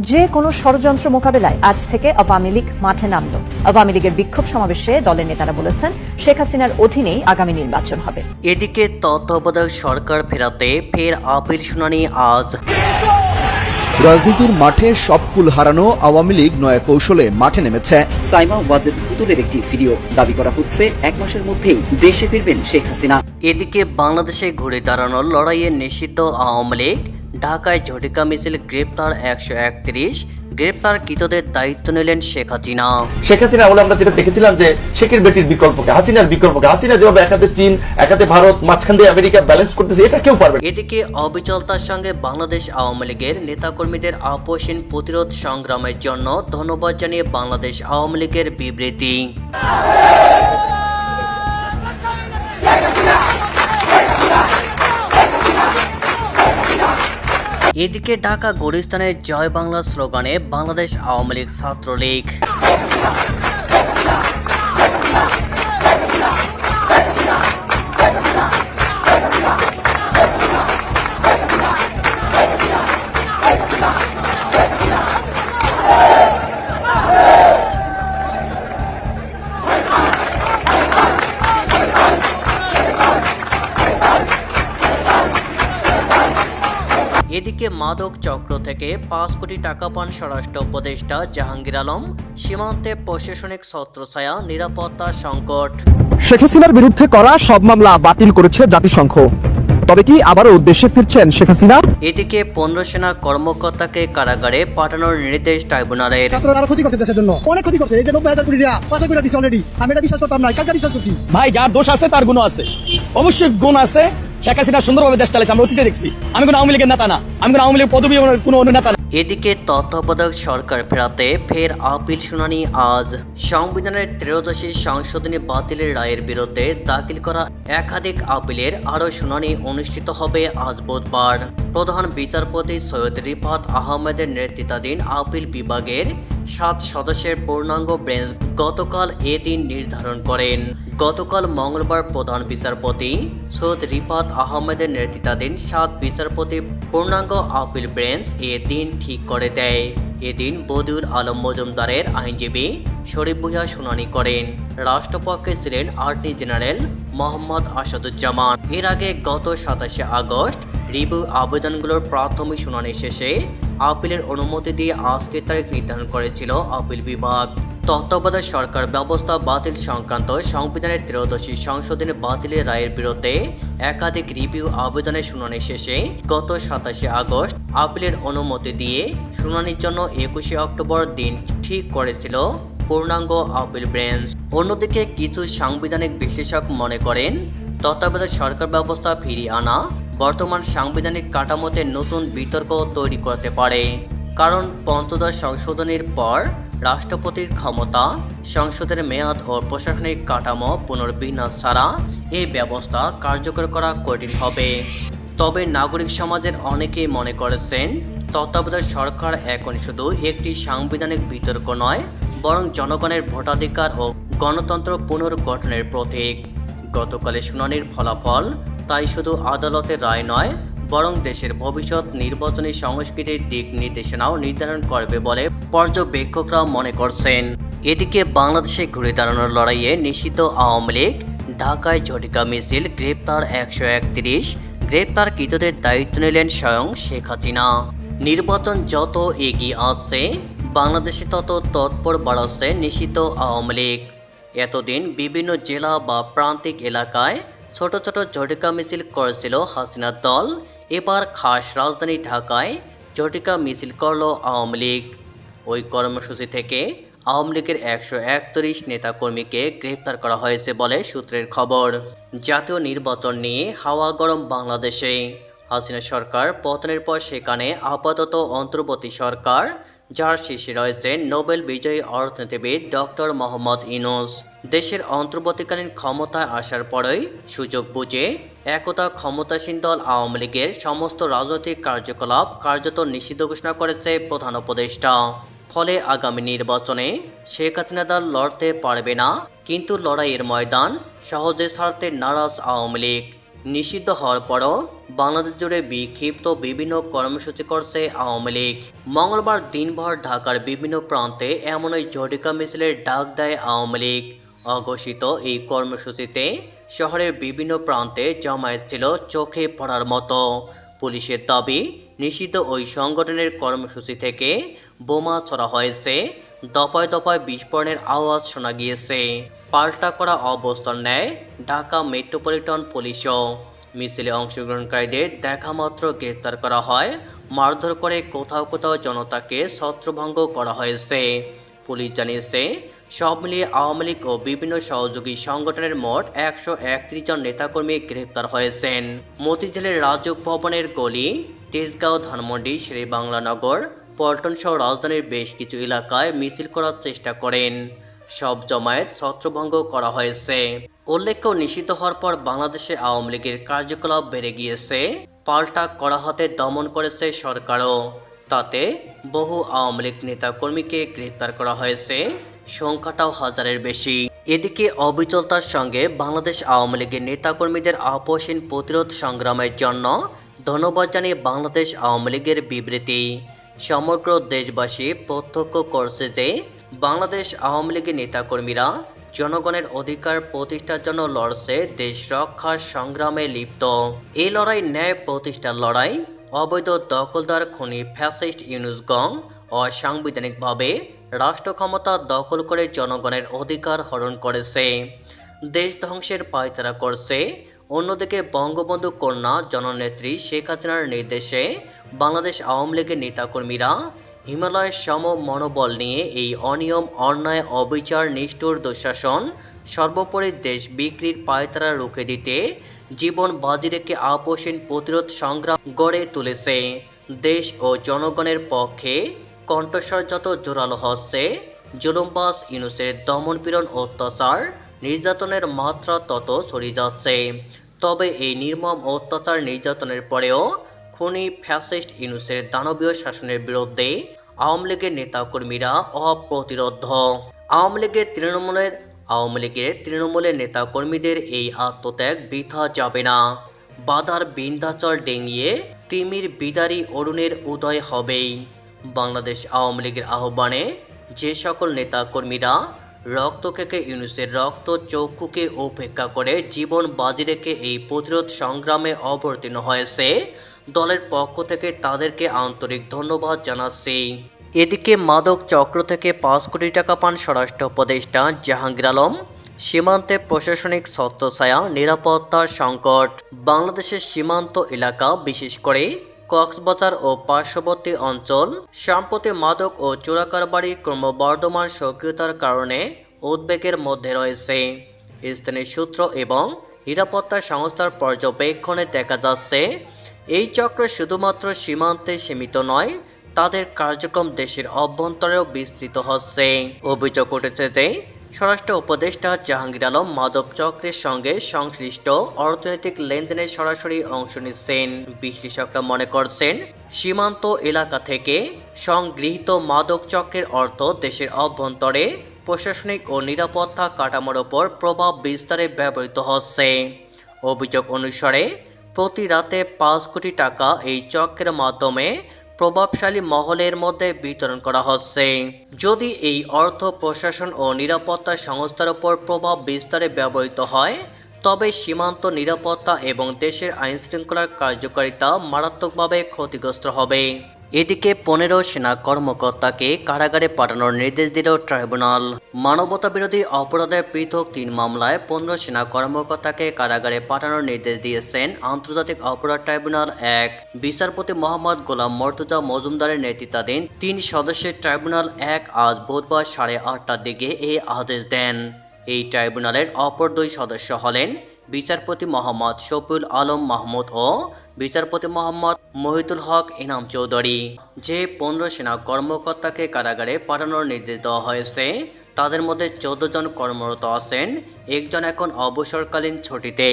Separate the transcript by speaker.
Speaker 1: যে কোনো ষড়যন্ত্র মোকাবেলায় আজ থেকে আওয়ামী লীগ মাঠে নামল। আওয়ামী লীগের বিক্ষোভ সমাবেশে দলের নেতারা বলেছেন শেখ হাসিনার অধীনেই আগামী নির্বাচন হবে।
Speaker 2: এদিকে তত্ত্বাবধায়ক সরকার ফেরাতে ফের আপিল শুনানি আজ।
Speaker 3: রাজনীতির মাঠে সব কুল হারানো আওয়ামী লীগ নয়া কৌশলে মাঠে নেমেছে।
Speaker 4: সাইমা ওয়াজেদ পুতুলের একটি ভিডিও দাবি করা হচ্ছে এক মাসের মধ্যেই দেশে ফিরবেন শেখ হাসিনা।
Speaker 2: এদিকে বাংলাদেশে ঘুরে দাঁড়ানোর লড়াইয়ে নিষিদ্ধ আওয়ামী লীগ। ঢাকায় ঝটিকা মিছিল গ্রেপ্তার একশো একত্রিশ। গ্রেপ্তারকৃতদের দায়িত্ব নিলেন শেখ হাসিনা।
Speaker 5: শেখ হাসিনা বলে আমরা যেটা দেখেছিলাম যে শেখের বেটির বিকল্পকে হাসিনার বিকল্পকে। হাসিনা যেভাবে একাতে চীন একাতে ভারত মাঝখান দিয়ে আমেরিকা ব্যালেন্স করতেছে এটা কেউ পারবে।
Speaker 2: এদিকে অবিচলতার সঙ্গে বাংলাদেশ আওয়ামী লীগের নেতাকর্মীদের আপোষহীন প্রতিরোধ সংগ্রামের জন্য ধন্যবাদ জানিয়ে বাংলাদেশ আওয়ামী লীগের বিবৃতি। এদিকে ঢাকা গুলিস্তানের জয় বাংলা স্লোগানে বাংলাদেশ আওয়ামী লীগ ছাত্রলীগ। মাদক চক্র থেকে পাঁচ কোটি টাকা পান স্বরাষ্ট্র উপদেষ্টা জাহাঙ্গীর আলম। সীমান্তে প্রশাসনিক ছত্রছায়া নিরাপত্তা সংকট।
Speaker 6: শেখ হাসিনার বিরুদ্ধে করা সব মামলা বাতিল করেছে জাতিসংঘ। তবে কি আবারও উদ্দেশ্যে ফিরছেন শেখ হাসিনা?
Speaker 2: এদিকে পনেরো সেনা কর্মকর্তাকে কারাগারে পাঠানোর নির্দেশ ট্রাইব্যুনালের।
Speaker 7: ক্ষতি করছে দেশের জন্য। অনেক ক্ষতি করছে। এই যে নব্বই হাজার কোটি টাকা পাঁচ কোটি দিচ্ছে অলরেডি আমি এটা বিশ্বাস করতাম না। কালকে বিশ্বাস করছি।
Speaker 8: ভাই যার দোষ আছে তার গুণ আছে। অবশ্যই গুণ আছে। শেখ হাসিনা সুন্দরভাবে দেশ চালাচ্ছে আমরা অতীতে দেখছি। আমি কোনো আওয়ামী লীগের নেতা না। আমি কোনো আওয়ামী লীগ পদবী, কোনো অন্য নেতা না।
Speaker 2: এদিকে তত্ত্বাবধায়ক সরকার ফেরাতে ফের আপিল শুনানি আজ। সংবিধানের ত্রয়োদশী সংশোধনী বাতিলের রায়ের বিরুদ্ধে দাখিল করা একাধিক আপিলের আরও শুনানি অনুষ্ঠিত হবে আজ বুধবার। প্রধান বিচারপতি সৈয়দ রিফাত আহমেদের নেতৃত্বাধীন আপিল বিভাগের সাত সদস্যের পূর্ণাঙ্গ বেঞ্চ গতকাল এ দিন নির্ধারণ করেন। গতকাল মঙ্গলবার প্রধান বিচারপতি সৈয়দ রিফাত আহমেদের নেতৃত্বাধীন সাত বিচারপতি পূর্ণাঙ্গ আপিল বেঞ্চ এ দিন ঠিক করে দেয়। এদিন বদুর আলম মজুমদারের আইনজীবী শরীফ ভুইয়া শুনানি করেন। রাষ্ট্রপক্ষে ছিলেন অ্যাটর্নি জেনারেল মোহাম্মদ আসাদুজ্জামান। এর আগে গত সাতাশে আগস্ট রিভিউ আবেদনগুলোর প্রাথমিক শুনানি শেষে আপিলের অনুমতি দিয়ে আজকের তারিখ নির্ধারণ করেছিল আপিল বিভাগ। তত্ত্বাবধায়ক সরকার ব্যবস্থা বাতিল সংক্রান্ত সংবিধানের ত্রয়োদশী সংশোধনী বাতিলের রায়ের বিরুদ্ধে একাধিক রিভিউ আবেদনের শুনানি শেষে গত সাতাশে আগস্ট আপিলের অনুমতি দিয়ে শুনানির জন্য একুশে অক্টোবর দিন ঠিক করেছিল পূর্ণাঙ্গ আপিল বেঞ্চ অন্যদিকে কিছু সাংবিধানিক বিশ্লেষক মনে করেন, তত্ত্বাবধায়ক সরকার ব্যবস্থা ফিরিয়ে আনা বর্তমান সাংবিধানিক কাঠামোতে নতুন বিতর্ক তৈরি করতে পারে। কারণ পঞ্চদশ সংশোধনীর পর রাষ্ট্রপতির ক্ষমতা, সংসদের মেয়াদ ও প্রশাসনিক কাঠামো পুনর্বিন্যাস ছাড়া এই ব্যবস্থা কার্যকর করা কঠিন হবে। তবে নাগরিক সমাজের অনেকেই মনে করেছেন, তত্ত্বাবধায়ক সরকার এখন শুধু একটি সাংবিধানিক বিতর্ক নয়, বরং জনগণের ভোটাধিকার ও গণতন্ত্র পুনর্গঠনের প্রতীক। গতকালের শুনানির ফলাফল তাই শুধু আদালতের রায় নয়, বরং দেশের ভবিষ্যৎ নির্বাচনী সংস্কৃতির দিক নির্দেশনাও নির্ধারণ করবে বলে পর্যবেক্ষকরা মনে করছেন, এদিকে বাংলাদেশে ঘুরে দাঁড়ানোর লড়াইয়ে নিষিদ্ধ আওয়ামী লীগ, ঢাকায় ঝটিকা মিছিল গ্রেপ্তার একশো একত্রিশ, গ্রেপ্তারকৃতদের দায়িত্ব নিলেন স্বয়ং শেখ হাসিনা। নির্বাচন যত এগিয়ে আসছে, বাংলাদেশে তত তৎপর বাড়াচ্ছে নিষিদ্ধ আওয়ামী লীগ। এতদিন বিভিন্ন জেলা বা প্রান্তিক এলাকায় ছোট ছোট ঝটিকা মিছিল করেছিল হাসিনার দল। এবার খাস রাজধানী ঢাকায় ঝটিকা মিছিল করল আওয়ামী লীগ। ওই কর্মসূচি থেকে আওয়ামী লীগের একশো একত্রিশ নেতাকর্মীকে গ্রেপ্তার করা হয়েছে বলে সূত্রের খবর। জাতীয় নির্বাচন নিয়ে হাওয়া গরম বাংলাদেশে। হাসিনা সরকার পতনের পর সেখানে আপাতত অন্তর্বর্তী সরকার, যার শীর্ষে রয়েছেন নোবেল বিজয়ী অর্থনীতিবিদ ডক্টর মোহাম্মদ ইনুস দেশের অন্তর্বর্তীকালীন ক্ষমতায় আসার পরই সুযোগ বুঝে একতা ক্ষমতাসীন দল আওয়ামী লীগের সমস্ত রাজনৈতিক কার্যকলাপ কার্যত নিষিদ্ধ ঘোষণা করেছে প্রধান উপদেষ্টা। ফলে আগামী নির্বাচনে শেখ হাসিনা দল লড়তে পারবে না, কিন্তু লড়াইয়ের ময়দান সহজে ছাড়তে নারাজ আওয়ামী লীগ। নিষিদ্ধ হওয়ার পরও বাংলাদেশ জুড়ে বিক্ষিপ্ত বিভিন্ন কর্মসূচি করছে আওয়ামী লীগ। মঙ্গলবার দিনভর ঢাকার বিভিন্ন প্রান্তে এমনই ঝটিকা মিছিলের ডাক দেয় আওয়ামী লীগ। অঘোষিত এই কর্মসূচিতে শহরের বিভিন্ন প্রান্তে জমায়েত ছিল চোখে পড়ার মতো। পুলিশের দাবি, নিষিদ্ধ ওই সংগঠনের কর্মসূচি থেকে বোমা ছড়া হয়েছে। দফায় দফায় বিস্ফোরণের আওয়াজ শোনা গিয়েছে। পাল্টা করা অবস্থান নেয় ঢাকা মেট্রোপলিটন পুলিশও। মিছিলে অংশগ্রহণকারীদের দেখামাত্র গ্রেপ্তার করা হয়, মারধর করে কোথাও কোথাও জনতাকে ছত্রভঙ্গ করা হয়েছে। পুলিশ জানিয়েছে সব মিলিয়ে আওয়ামী লীগ ও বিভিন্ন সহযোগী সংগঠনের মোট একশো একত্রিশ জন নেতাকর্মী গ্রেপ্তার হয়েছেন। মতিঝিলের রাজক ভবনের গলি, তেজগাঁও ধানমন্ডি শেরে বাংলানগর পল্টন সহ রাজধানীর বেশ কিছু এলাকায় মিছিল করার চেষ্টা করেন। সব জমায়েত ছত্রভঙ্গ করা হয়েছে। উল্লেখ্য, নিষিদ্ধ হওয়ার পর বাংলাদেশে আওয়ামী লীগের কার্যকলাপ বেড়ে গিয়েছে। পাল্টা করা হাতে দমন করেছে সরকারও। তাতে বহু আওয়ামী লীগ নেতাকর্মীকে গ্রেপ্তার করা হয়েছে। সংখ্যাটাও হাজারের বেশি। এদিকে অবিচলতার সঙ্গে বাংলাদেশ আওয়ামী লীগের নেতাকর্মীদের আপসীন প্রতিরোধ সংগ্রামের জন্য ধন্যবাদ জানিয়ে বাংলাদেশ আওয়ামী লীগের বিবৃতি। সমগ্র দেশবাসী প্রত্যক্ষ করছে যে বাংলাদেশ আওয়ামী লীগের নেতাকর্মীরা জনগণের অধিকার প্রতিষ্ঠার জন্য লড়ছে দেশ রক্ষার সংগ্রামে লিপ্ত। এই লড়াই ন্যায় প্রতিষ্ঠার লড়াই, অবৈধ দখলদার খনি ফ্যাসিস্ট ইউনুসগং অসাংবিধানিকভাবে রাষ্ট্র ক্ষমতা দখল করে জনগণের অধিকার হরণ করেছে। দেশ ধ্বংসের পায়তারা করছে। অন্যদিকে বঙ্গবন্ধু কন্যা জননেত্রী শেখ হাসিনার নির্দেশে বাংলাদেশ আওয়ামী লীগের নেতাকর্মীরা হিমালয়ের সম মনোবল নিয়ে এই অনিয়ম, অন্যায়, অবিচার, নিষ্ঠুর দুঃশাসন, সর্বোপরি দেশ বিক্রির পায়তারা রুখে দিতে জীবন বাজি রেখে আপোষহীন প্রতিরোধ সংগ্রাম গড়ে তুলেছে। দেশ ও জনগণের পক্ষে কণ্ঠস্বর যত জোরালো হচ্ছে জুলুমবাস ইউনুসের দমনপীড়ন অত্যাচার নির্যাতনের মাত্রা তত ছড়িয়ে যাচ্ছে। তবে এই নির্মম অত্যাচার নির্যাতনের পরেও খুনি ফ্যাসিস্ট ইউনুসের দানবীয় শাসনের বিরুদ্ধে আওয়ামী লীগের নেতাকর্মীরা অপ্রতিরোধ। আওয়ামী লীগের তৃণমূলের, আওয়ামী লীগের তৃণমূলের নেতাকর্মীদের এই আত্মত্যাগ বৃথা যাবে না। বাধার বিন্ধ্যাচল ডেঙিয়ে তিমির বিদারী অরুণের উদয় হবেই। বাংলাদেশ আওয়ামী লীগের আহ্বানে যে সকল নেতাকর্মীরা রক্ত খেকে ইউনুসের রক্ত চক্ষুকে উপেক্ষা করে জীবন বাজি রেখে এই প্রতিরোধ সংগ্রামে অবতীর্ণ হয়েছে, দলের পক্ষ থেকে তাদেরকে আন্তরিক ধন্যবাদ জানাচ্ছি। এদিকে মাদক চক্র থেকে পাঁচ কোটি টাকা পান স্বরাষ্ট্র উপদেষ্টা জাহাঙ্গীর আলম। সীমান্তে প্রশাসনিক ছত্রছায়া, নিরাপত্তার সংকট। বাংলাদেশের সীমান্ত এলাকা বিশেষ করে কক্সবাজার ও পার্শ্ববর্তী অঞ্চল সম্প্রতি মাদক ও চোরাকারবারি ক্রমবর্ধমান সক্রিয়তার কারণে উদ্বেগের মধ্যে রয়েছে। স্থানীয় সূত্র এবং নিরাপত্তা সংস্থার পর্যবেক্ষণে দেখা যাচ্ছে, এই চক্র শুধুমাত্র সীমান্তে সীমিত নয়, তাদের কার্যক্রম দেশের অভ্যন্তরেও বিস্তৃত হচ্ছে। অভিযোগ উঠেছে যে স্বরাষ্ট্র উপদেষ্টা জাহাঙ্গীর আলম, মাদক চক্রের সঙ্গে সংশ্লিষ্ট অর্থনৈতিক লেনদেনে সরাসরি অংশ নিচ্ছেন। বিশ্লেষকরা মনে করছেন, সীমান্ত এলাকা থেকে সংগৃহীত মাদক চক্রের অর্থ দেশের অভ্যন্তরে প্রশাসনিক ও নিরাপত্তা কাঠামোর ওপর প্রভাব বিস্তারে ব্যবহৃত হচ্ছে। অভিযোগ অনুসারে, প্রতি রাতে পাঁচ কোটি টাকা এই চক্রের মাধ্যমে প্রভাবশালী মহলের মধ্যে বিতরণ করা হচ্ছে। যদি এই অর্থ প্রশাসন ও নিরাপত্তা সংস্থার উপর প্রভাব বিস্তারে ব্যবহৃত হয়, তবে সীমান্ত নিরাপত্তা এবং দেশের আইনশৃঙ্খলার কার্যকারিতা মারাত্মকভাবে ক্ষতিগ্রস্ত হবে। এদিকে পনেরো সেনা কর্মকর্তাকে কারাগারে পাঠানোর নির্দেশ দিল ট্রাইব্যুনাল। মানবতা বিরোধী অপরাধের পৃথক তিন মামলায় পনেরো সেনা কর্মকর্তাকে কারাগারে পাঠানোর নির্দেশ দিয়েছেন আন্তর্জাতিক অপরাধ ট্রাইব্যুনাল এক। বিচারপতি মোহাম্মদ গোলাম মর্তুজা মজুমদারের নেতৃত্বাধীন তিন সদস্যের ট্রাইব্যুনাল এক আজ বুধবার সাড়ে আটটার দিকে এই আদেশ দেন। এই ট্রাইব্যুনালের অপর দুই সদস্য হলেন বিচারপতি মোহাম্মদ শফিউল আলম মাহমুদ ও বিচারপতি মোহাম্মদ মহিতুল হক ইনাম চৌধুরী। যে পনেরো সেনা কর্মকর্তাকে কারাগারে পাঠানোর নির্দেশ দেওয়া হয়েছে, তাদের মধ্যে চোদ্দ জন কর্মরত আছেন, একজন এখন অবসরকালীন ছুটিতে